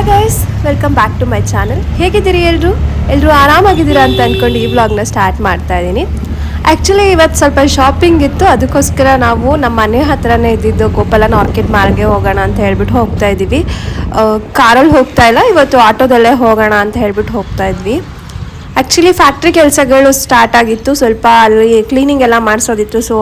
Hi guys welcome back to my channel ಹೇಗಿದ್ದೀರಿ ಎಲ್ಲರೂ ಎಲ್ಲರೂ ಆರಾಮಾಗಿದ್ದೀರಾ ಅಂತ ಅಂದ್ಕೊಂಡು ಈ ವ್ಲಾಗ್ನ ಸ್ಟಾರ್ಟ್ ಮಾಡ್ತಾ ಇದ್ದೀನಿ. ಆ್ಯಕ್ಚುಲಿ ಇವತ್ತು ಸ್ವಲ್ಪ ಶಾಪಿಂಗ್ ಇತ್ತು. ಅದಕ್ಕೋಸ್ಕರ ನಾವು ನಮ್ಮ ಮನೆ ಹತ್ರನೇ ಇದ್ದಿದ್ದು ಗೋಪಾಲನ ಆರ್ಕಿಡ್ ಮಾರ್ಗೆ ಹೋಗೋಣ ಅಂತ ಹೇಳ್ಬಿಟ್ಟು ಹೋಗ್ತಾ ಇದ್ದೀವಿ. ಕಾರಲ್ಲಿ ಹೋಗ್ತಾ ಇಲ್ಲ. ಇವತ್ತು ಆಟೋದಲ್ಲೇ ಹೋಗೋಣ ಅಂತ ಹೇಳ್ಬಿಟ್ಟು ಹೋಗ್ತಾ ಇದ್ವಿ. ಆ್ಯಕ್ಚುಲಿ ಫ್ಯಾಕ್ಟ್ರಿ ಕೆಲಸಗಳು ಸ್ಟಾರ್ಟ್ ಆಗಿತ್ತು. ಸ್ವಲ್ಪ ಅಲ್ಲಿ ಕ್ಲೀನಿಂಗ್ ಎಲ್ಲ ಮಾಡಿಸೋದಿತ್ತು. ಸೊ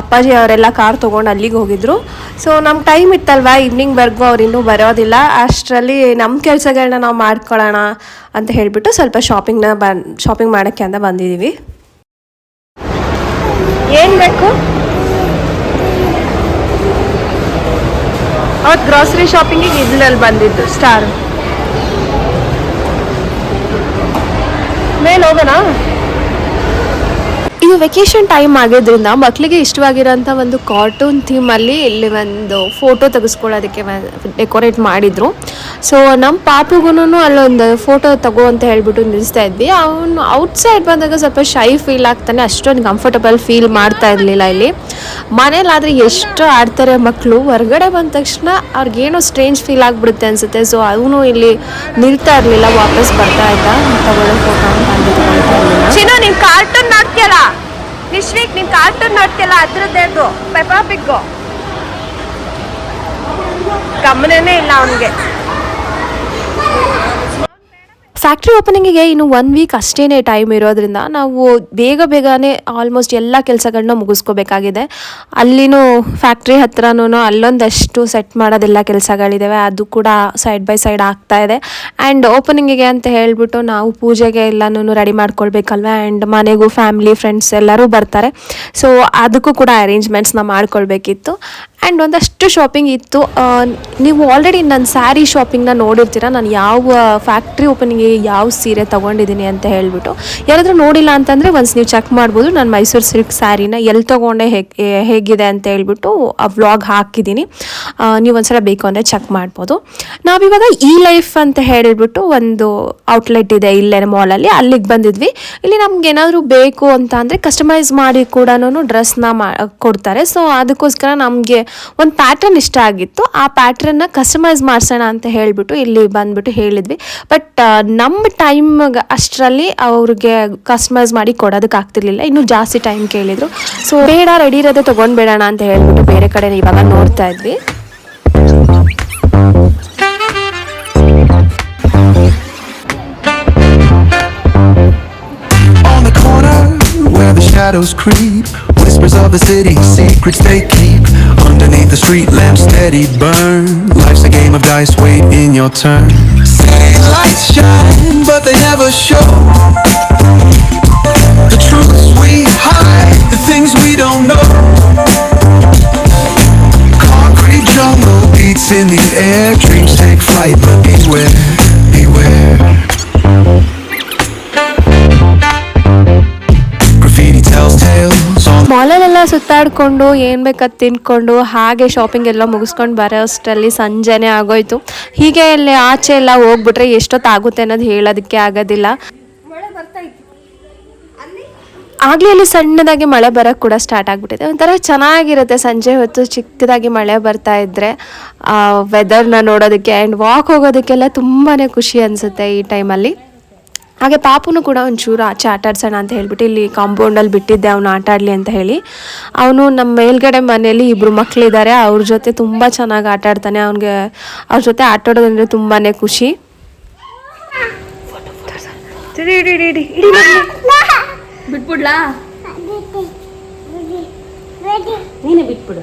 ಅಪ್ಪಾಜಿ ಅವರೆಲ್ಲ ಕಾರ್ ತೊಗೊಂಡು ಅಲ್ಲಿಗೆ ಹೋಗಿದ್ರು. ಸೊ ನಮ್ಮ ಟೈಮ್ ಇತ್ತಲ್ವಾ? ಈವ್ನಿಂಗ್ವರೆಗೂ ಅವ್ರು ಇನ್ನೂ ಬರೋದಿಲ್ಲ. ಅಷ್ಟರಲ್ಲಿ ನಮ್ಮ ಕೆಲಸಗಳನ್ನ ನಾವು ಮಾಡ್ಕೊಳ್ಳೋಣ ಅಂತ ಹೇಳಿಬಿಟ್ಟು ಸ್ವಲ್ಪ ಶಾಪಿಂಗ್ನ ಬನ್ ಶಾಪಿಂಗ್ ಮಾಡೋಕ್ಕೆ ಅಂತ ಬಂದಿದ್ದೀವಿ ಏನು ಬೇಕು? ಅವತ್ತು ಗ್ರಾಸರಿ ಶಾಪಿಂಗಿಗೆ ಇದ್ರಲ್ಲಿ ಬಂದಿದ್ದು ಸ್ಟಾರ್ ಮೇಲೆ ಹೋಗೋಣ. ಇದು ವೆಕೇಶನ್ ಟೈಮ್ ಆಗಿದ್ರಿಂದ ಮಕ್ಕಳಿಗೆ ಇಷ್ಟವಾಗಿರೋಂಥ ಒಂದು ಕಾರ್ಟೂನ್ ಥೀಮಲ್ಲಿ ಇಲ್ಲಿ ಒಂದು ಫೋಟೋ ತೆಗೆಸ್ಕೊಳ್ಳೋದಕ್ಕೆ ಡೆಕೋರೇಟ್ ಮಾಡಿದರು. ಸೊ ನಮ್ಮ ಪಾಪುಗೂ ಅಲ್ಲೊಂದು ಫೋಟೋ ತಗೋ ಅಂತ ಹೇಳ್ಬಿಟ್ಟು ನಿಲ್ಲಿಸ್ತಾ ಇದ್ವಿ. ಅವನು ಔಟ್ಸೈಡ್ ಬಂದಾಗ ಸ್ವಲ್ಪ ಶೈ ಫೀಲ್ ಆಗ್ತಾನೆ. ಅಷ್ಟೊಂದು ಕಂಫರ್ಟಬಲ್ ಫೀಲ್ ಮಾಡ್ತಾ ಇರಲಿಲ್ಲ ಇಲ್ಲಿ. ಮನೇಲಾದರೆ ಎಷ್ಟು ಆಡ್ತಾರೆ ಮಕ್ಕಳು ಹೊರಗಡೆ ಬಂದ ತಕ್ಷಣ ಅವ್ರಿಗೇನೋ ಸ್ಟ್ರೇಂಜ್ ಫೀಲ್ ಆಗಿಬಿಡುತ್ತೆ ಅನಿಸುತ್ತೆ. ಸೊ ಅವನು ಇಲ್ಲಿ ನಿಲ್ತಾ ಇರಲಿಲ್ಲ, ವಾಪಸ್ ಬರ್ತಾ ಇದ್ದ. ತಗೊಳ್ಳೋ ಫೋಟೋ ಅಂತ ಅಂದು ತಗೊಳ್ತಾ ಇರಲಿಲ್ಲ ಚಿನ್ನು, ನೀನು ಕಾರ್ಟೂನ್ ನೋಡ್ತೀಯಲ್ಲ? ನಿಶ್ವಿಕ್, ನೀನು ಕಾರ್ಟೂನ್ ನೋಡ್ತೀಯಲ್ಲ? ಅದ್ರದ್ದೇದು ಪೆಪಾ ಪಿಗ್ಗು ಗಮನನೇ ಇಲ್ಲ ಅವನಿಗೆ. ಫ್ಯಾಕ್ಟ್ರಿ ಓಪನಿಂಗಿಗೆ ಇನ್ನು ಒನ್ ವೀಕ್ ಅಷ್ಟೇ ಟೈಮ್ ಇರೋದ್ರಿಂದ ನಾವು ಬೇಗ ಬೇಗನೆ ಆಲ್ಮೋಸ್ಟ್ ಎಲ್ಲ ಕೆಲಸಗಳನ್ನ ಮುಗಿಸ್ಕೋಬೇಕಾಗಿದೆ. ಅಲ್ಲಿನೂ ಫ್ಯಾಕ್ಟ್ರಿ ಹತ್ರನೂ ಅಲ್ಲೊಂದಷ್ಟು ಸೆಟ್ ಮಾಡೋದೆಲ್ಲ ಕೆಲಸಗಳಿದ್ದಾವೆ ಅದು ಕೂಡ ಸೈಡ್ ಬೈ ಸೈಡ್ ಆಗ್ತಾ ಇದೆ. ಆ್ಯಂಡ್ ಓಪನಿಂಗಿಗೆ ಅಂತ ಹೇಳಿಬಿಟ್ಟು ನಾವು ಪೂಜೆಗೆ ಎಲ್ಲನೂ ರೆಡಿ ಮಾಡ್ಕೊಳ್ಬೇಕಲ್ವ? ಆ್ಯಂಡ್ ಮನೆಗೂ ಫ್ಯಾಮಿಲಿ ಫ್ರೆಂಡ್ಸ್ ಎಲ್ಲರೂ ಬರ್ತಾರೆ. ಸೊ ಅದಕ್ಕೂ ಕೂಡ ಅರೇಂಜ್ಮೆಂಟ್ಸ್ನ ಮಾಡ್ಕೊಳ್ಬೇಕಿತ್ತು. ಆ್ಯಂಡ್ ಒಂದಷ್ಟು ಶಾಪಿಂಗ್ ಇತ್ತು. ನೀವು ಆಲ್ರೆಡಿ ನನ್ನ ಸ್ಯಾರಿ ಶಾಪಿಂಗ್ನ ನೋಡಿರ್ತೀರ? ನಾನು ಯಾವ ಫ್ಯಾಕ್ಟ್ರಿ ಓಪನಿಂಗಿಗೆ ಯಾವ ಸೀರೆ ತೊಗೊಂಡಿದ್ದೀನಿ ಅಂತ ಹೇಳ್ಬಿಟ್ಟು. ಯಾರಾದರೂ ನೋಡಿಲ್ಲ ಅಂತಂದರೆ ಒನ್ಸ್ ನೀವು ಚೆಕ್ ಮಾಡ್ಬೋದು. ನಾನು ಮೈಸೂರು ಸಿಲ್ಕ್ ಸ್ಯಾರಿನ ಎಲ್ಲಿ ತೊಗೊಂಡೆ ಹೇಗೆ ಹೇಗಿದೆ ಅಂತ ಹೇಳ್ಬಿಟ್ಟು ಆ ವ್ಲಾಗ್ ಹಾಕಿದ್ದೀನಿ. ನೀವು ಒಂದ್ಸಲ ಬೇಕು ಅಂದರೆ ಚೆಕ್ ಮಾಡ್ಬೋದು. ನಾವಿವಾಗ ಈ ಲೈಫ್ ಅಂತ ಹೇಳಿಬಿಟ್ಟು ಒಂದು ಔಟ್ಲೆಟ್ ಇದೆ ಇಲ್ಲೇ ಮಾಲಲ್ಲಿ ಅಲ್ಲಿಗೆ ಬಂದಿದ್ವಿ. ಇಲ್ಲಿ ನಮ್ಗೆ ಏನಾದರೂ ಬೇಕು ಅಂತ ಅಂದರೆ ಕಸ್ಟಮೈಸ್ ಮಾಡಿ ಕೂಡ ಡ್ರೆಸ್ನ ಮಾ, ಕೊಡ್ತಾರೆ. ಸೊ ಅದಕ್ಕೋಸ್ಕರ ನಮಗೆ ಒಂದು ಪ್ಯಾಟ್ರನ್ ಇಷ್ಟ ಆಗಿತ್ತು. ಆ ಪ್ಯಾಟ್ರನ್ನ ಕಸ್ಟಮೈಸ್ ಮಾಡಿಸೋಣ ಅಂತ ಹೇಳಿಬಿಟ್ಟು ಇಲ್ಲಿ ಬಂದ್ಬಿಟ್ಟು ಹೇಳಿದ್ವಿ. ಬಟ್ ನಮ್ಮ ಟೈಮ್ ಅಷ್ಟರಲ್ಲಿ ಅವ್ರಿಗೆ ಕಸ್ಟಮೈಸ್ ಮಾಡಿ ಕೊಡೋದಕ್ಕೆ ಆಗ್ತಿರ್ಲಿಲ್ಲ. ಇನ್ನೂ ಜಾಸ್ತಿ ಟೈಮ್ ಕೇಳಿದರು. ಸೊ ಬೇಡ ರೆಡಿ ಇರೋದೇ ತೊಗೊಂಡ್ಬೇಡೋಣ ಅಂತ ಹೇಳಿಬಿಟ್ಟು ಬೇರೆ ಕಡೆ ಇವಾಗ ನೋಡ್ತಾ ಇದ್ವಿ. Shadows creep. Whispers of the city, secrets they keep. Underneath the street lamp steady burn. Life's a game of dice, wait in your turn. City lights shine, but they never show. The truths we hide, the things we don't know. Concrete jungle beats in the air. Dreams take flight, but beware, beware ಸುತ್ತಾಡ್ಕೊಂಡು ಏನು ಬೇಕಾದ್ ತಿನ್ಕೊಂಡು ಹಾಗೆ shopping ಎಲ್ಲ ಮುಗಿಸ್ಕೊಂಡು ಬರೋ ಅಷ್ಟರಲ್ಲಿ ಸಂಜೆನೇ ಆಗೋಯ್ತು. ಹೀಗೆ ಅಲ್ಲಿ ಆಚೆ ಎಲ್ಲ ಹೋಗ್ಬಿಟ್ರೆ ಎಷ್ಟೊತ್ತಾಗುತ್ತೆ ಅನ್ನೋದು ಹೇಳೋದಕ್ಕೆ ಆಗೋದಿಲ್ಲ. ಆಗಲೇ ಅಲ್ಲಿ ಸಣ್ಣದಾಗಿ ಮಳೆ ಬರೋಕ್ಕೆ ಕೂಡ ಸ್ಟಾರ್ಟ್ ಆಗಿಬಿಟ್ಟಿದೆ. ಒಂಥರ ಚೆನ್ನಾಗಿರುತ್ತೆ ಸಂಜೆ ಹೊತ್ತು ಚಿಕ್ಕದಾಗಿ ಮಳೆ ಬರ್ತಾ ಇದ್ದರೆ ವೆದರ್ನ ನೋಡೋದಕ್ಕೆ ಆ್ಯಂಡ್ ವಾಕ್ ಹೋಗೋದಕ್ಕೆಲ್ಲ ತುಂಬಾ ಖುಷಿ ಅನಿಸುತ್ತೆ ಈ ಟೈಮಲ್ಲಿ ಹಾಗೆ ಪಾಪುನು ಕೂಡ ಒಂಚೂರು ಆಚೆ ಆಟ ಆಡ್ಸೋಣ ಅಂತ ಹೇಳ್ಬಿಟ್ಟು ಇಲ್ಲಿ ಕಾಂಪೌಂಡಲ್ಲಿ ಬಿಟ್ಟಿದ್ದೆ ಅವನು ಆಟ ಆಡಲಿ ಅಂತ ಹೇಳಿ. ಅವನು ನಮ್ಮ ಮೇಲ್ಗಡೆ ಮನೆಯಲ್ಲಿ ಇಬ್ಬರು ಮಕ್ಕಳಿದ್ದಾರೆ ಅವ್ರ ಜೊತೆ ತುಂಬ ಚೆನ್ನಾಗಿ ಆಟ ಆಡ್ತಾನೆ ಅವನಿಗೆ ಅವ್ರ ಜೊತೆ ಆಟ ಆಡೋದಂದ್ರೆ ತುಂಬಾ ಖುಷಿ. ಬಿಟ್ಬಿಡ್ಲಾ? ನೀನೇ ಬಿಟ್ಬಿಡು.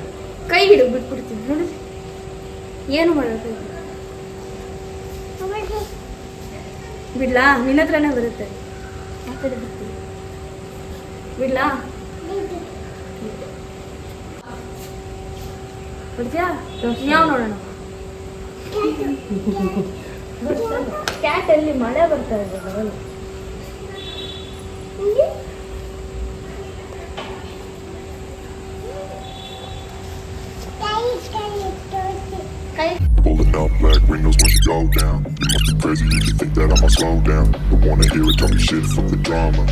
ಕೈ ಹಿಡು ಬಿಟ್ಬಿಡ್ತೀನಿ ನೋಡು. ಏನು ಮಾಡೋದು? ಬಿಡ್ಲಾ ನಿನ್ನ ಹತ್ರನೇ ಬರುತ್ತೆ ಆ ಕಡೆ ಬಿಡ್ತೀನಿ. ಬಿಡ್ಲಾ ಬಿಡ್ತೀಯಾ ಯಾವ ನೋಡೋಣ ಕ್ಯಾಟ್ ಅಲ್ಲಿ ಮಳೆ ಬರ್ತಾ ಇದೆ ಬರಲ್ಲ ಕೈ Pulling up black windows when she go down. You must be crazy if you think that I'ma slow down. Don't wanna hear it, talking shit for the drama.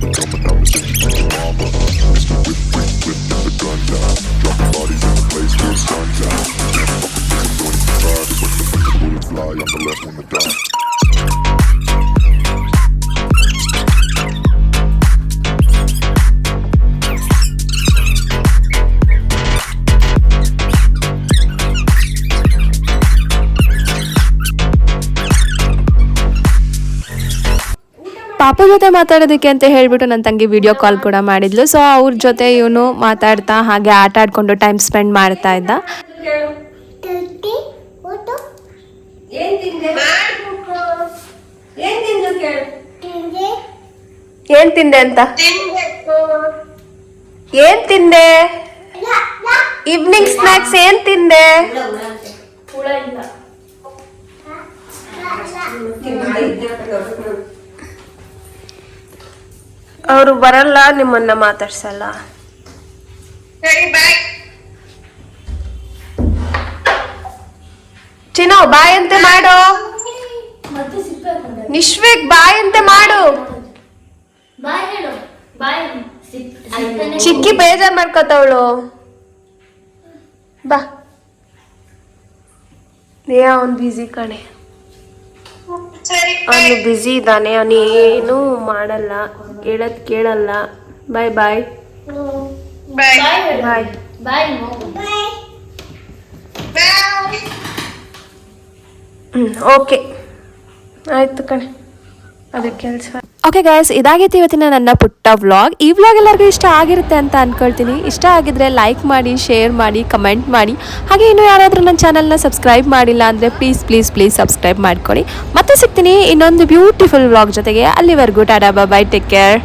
Coming out and send you to your mama. Mr. Whip, whip, whip, the gun down. Dropping bodies in the place where the sun ಪಾಪ ಜೊತೆ ಮಾತಾಡೋದಕ್ಕೆ ಅಂತ ಹೇಳ್ಬಿಟ್ಟು ನನ್ನ ತಂಗಿ video call ಕೂಡ ಮಾಡಿದ್ಲು. So ಅವ್ರ ಜೊತೆ ಇವನು ಮಾತಾಡ್ತಾ ಹಾಗೆ ಆಟ ಆಡ್ಕೊಂಡು ಟೈಮ್ ಸ್ಪೆಂಡ್ ಮಾಡ್ತಾ ಇದ್ದ. ಏನ್ ತಿಂದೆ? ಏನ್ ತಿಂದು ಕೇಳು. ಏನ್ ತಿಂದೆ ಅಂತ? ಏನ್ ತಿಂದೆ? ಈವ್ನಿಂಗ್ ಸ್ನಾಕ್ಸ್ ಏನ್ ತಿಂದೆ? ಹುಳ ಇಲ್ಲ. ಅವರು ಬರಲ್ಲ ನಿಮ್ಮನ್ನ ಮಾತಾಡ್ಸಲ್ಲ. ಚಿನೋ ಬಾಯ್ ಅಂತೆ ಮಾಡು. ನಿಶ್ವೇಕ್ ಬಾಯ್ ಅಂತೆ ಮಾಡು. ಬಾಯ್ ಹೇಳು. ಬಾಯ್ ಚಿಕ್ಕಿ ಬೇಜಾರ್ ಮಾಡ್ಕೋತವಳು. ಬಾ. ಏ ಅವನ್ ಬ್ಯುಸಿ ಕಣೆ. ಅವನು ಬ್ಯುಸಿ ಇದ್ದಾನೆ ಅವನು ಏನೂ ಮಾಡಲ್ಲ ಹೇಳದ್ ಕೇಳಲ್ಲ. ಬಾಯ್ ಬಾಯ್ ಬಾಯ್ ಬಾಯ್ ಓಕೆ ಆಯ್ತು ಕಣೆ. ಅದಕ್ಕೆ ಕೆಲಸ. ಓಕೆ ಗೈಸ್ ಇದಾಗಿತ್ತು ಇವತ್ತಿನ ನನ್ನ ಪುಟ್ಟ ವ್ಲಾಗ್ ಈ ವ್ಲಾಗ್ ಎಲ್ಲರಿಗೂ ಇಷ್ಟ ಆಗಿರುತ್ತೆ ಅಂತ ಅನ್ಕೊಳ್ತೀನಿ. ಇಷ್ಟ ಆಗಿದ್ರೆ ಲೈಕ್ ಮಾಡಿ ಶೇರ್ ಮಾಡಿ ಕಮೆಂಟ್ ಮಾಡಿ. ಹಾಗೆ ಇನ್ನು ಯಾರಾದರೂ ನನ್ನ ಚಾನಲ್ನ ಸಬ್ಸ್ಕ್ರೈಬ್ ಮಾಡಿಲ್ಲ ಅಂದರೆ ಪ್ಲೀಸ್ ಪ್ಲೀಸ್ ಪ್ಲೀಸ್ ಸಬ್ಸ್ಕ್ರೈಬ್ ಮಾಡ್ಕೊಳ್ಳಿ. ಮತ್ತೆ ಸಿಗ್ತೀನಿ ಇನ್ನೊಂದು ಬ್ಯೂಟಿಫುಲ್ ವ್ಲಾಗ್ ಜೊತೆಗೆ. ಅಲ್ಲಿವರೆಗೂ ಟಾಡಾ ಬೈ ಟೇಕ್ ಕೇರ್